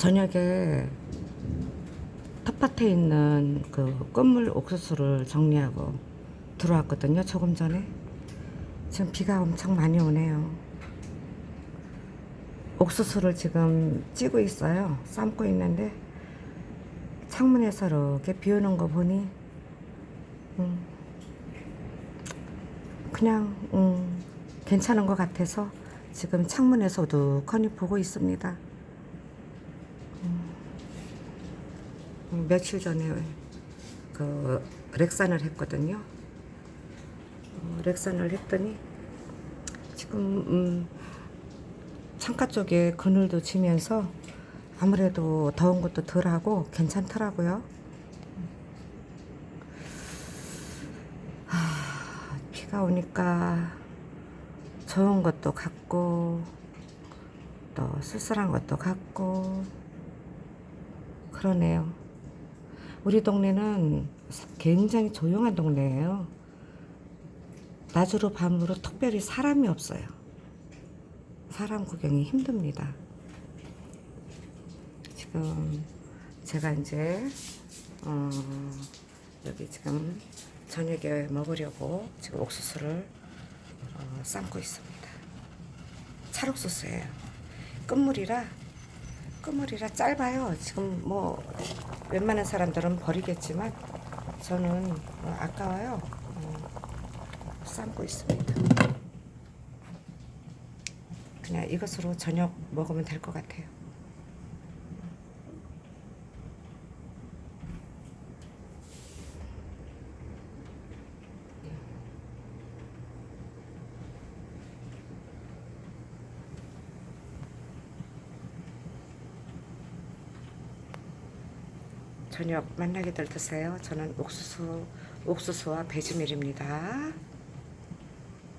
저녁에 텃밭에 있는 그 꽃물 옥수수를 정리하고 들어왔거든요. 조금 전에. 지금 비가 엄청 많이 오네요. 옥수수를 지금 찌고 있어요. 삶고 있는데 창문에서 이렇게 비 오는 거 보니 음, 그냥 음, 괜찮은 것 같아서 지금 창문에서도 커니 보고 있습니다. 며칠 전에 그 렉산을 했거든요. 어, 렉산을 했더니 지금 음, 창가 쪽에 그늘도 지면서 아무래도 더운 것도 덜하고 괜찮더라고요. 하, 비가 오니까 좋은 것도 같고 또 쓸쓸한 것도 같고 그러네요. 우리 동네는 굉장히 조용한 동네예요. 낮으로 밤으로 특별히 사람이 없어요. 사람 구경이 힘듭니다. 지금 제가 이제 어, 여기 지금 저녁에 먹으려고 지금 옥수수를 어, 삶고 있습니다. 찰옥수수예요. 끝물이라 끝물이라 짧아요. 지금 뭐 웬만한 사람들은 버리겠지만 저는 뭐 아까워요. 어, 삶고 있습니다. 그냥 이것으로 저녁 먹으면 될 것 같아요. 저녁 만나게들 드세요. 저는 옥수수 옥수수와 배지밀입니다.